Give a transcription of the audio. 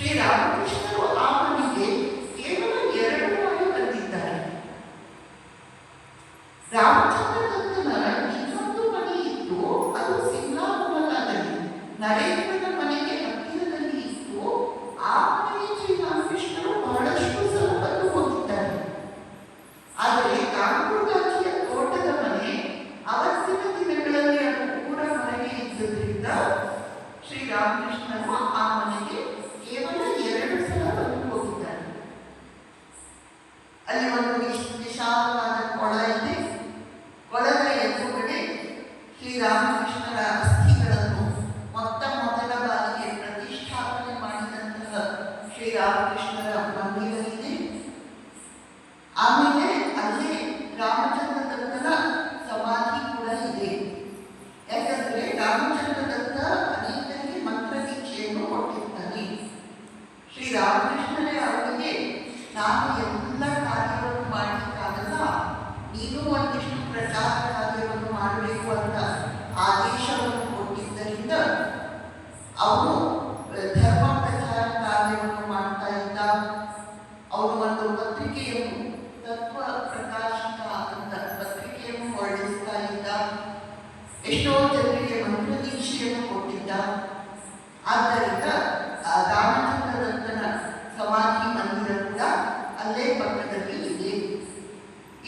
ಶ್ರೀರಾಮಕೃಷ್ಣರು ಆ ಮನೆಗೆ ಕೇವಲ ಎರಡು ಬಂದಿದ್ದಾರೆ ರಾಮಚಂದ್ರ ಇನ್ನೊಂದು ಮನೆ ಇತ್ತು ಅದು ಸಿಂಗಾಪುರದಲ್ಲಿ ನರೇಂದ್ರನ ಮನೆಗೆ ಹತ್ತಿರದಲ್ಲಿ ಇತ್ತು ಆ ಮನೆಗೆ ಶ್ರೀರಾಮಕೃಷ್ಣರು ಬಹಳಷ್ಟು ಸಲ ಬಂದು ಆದರೆ ಕಾಂಕುರ್ಗಾಚಿಯ ತೋಟದ ಮನೆ ಅವತ್ತಿನ ದಿನಗಳಲ್ಲಿ ಅದು ಪೂರ ಹೊರಗೆ ಇದ್ದುದರಿಂದ ಶ್ರೀರಾಮಕೃಷ್ಣರು ಆ ಮನೆಗೆ ಕೇವಲ ಎರಡು ಸಲ ಬಂದು ಹೋಗಿದ್ದಾರೆ ಅಲ್ಲಿ ಒಂದು ವಿಶ್- ವಿಶಾಲವಾದ ಕೊಳ ಇದೆ. ಕೊಳದ ಎದುರುಗಡೆ ಶ್ರೀರಾಮಕೃಷ್ಣರ ಅಸ್ಥಿಗಳನ್ನು, ಮೊತ್ತ ಮೊದಲ ಬಾರಿಗೆ ಪ್ರತಿಷ್ಠಾಪನೆ ಮಾಡಿದಂತಹ ಶ್ರೀರಾಮಕೃಷ್ಣರ ಮಂದಿರ ಇದೆ ಆಮೇಲೆ ಅಲ್ಲಿ ರಾಮಚಂದ್ರ ದತ್ತನ ಸಮಾಧಿ ಕೂಡ ಇದೆ. ಯಾಕಂದ್ರೆ ರಾಮಚಂದ್ರ ದತ್ತ ಅನೇಕರಿಗೆ ಮಂತ್ರ ದೀಕ್ಷೆಯನ್ನು ಕೊಟ್ಟಿದ್ದಾನೆ ಶ್ರೀರಾಮಕೃಷ್ಣರೇ ಅವರಿಗೆ ನಾನು ಅವರು ಧರ್ಮ ಪ್ರಚಾರ ಕಾರ್ಯವನ್ನು ಮಾಡ್ತಾ ಇದ್ದ. ಅವರು ಒಂದು ಪತ್ರಿಕೆಯನ್ನು, ತತ್ವ ಪ್ರಕಾಶಕ ಅಂತ ಪತ್ರಿಕೆಯನ್ನು ಹೊರಡಿಸ್ತಾ ಇದ್ದ. ಎಷ್ಟೋ ಜನರಿಗೆ ಮಂತ್ರದೀಕ್ಷೆಯನ್ನು ಕೊಟ್ಟಿದ್ದ. ಆದ್ದರಿಂದ ರಾಮಚಂದ್ರದತ್ತನ ಸಮಾಧಿ ಮಂದಿರ ಕೂಡ ಅಲ್ಲೇ ಪಕ್ಕದಲ್ಲಿ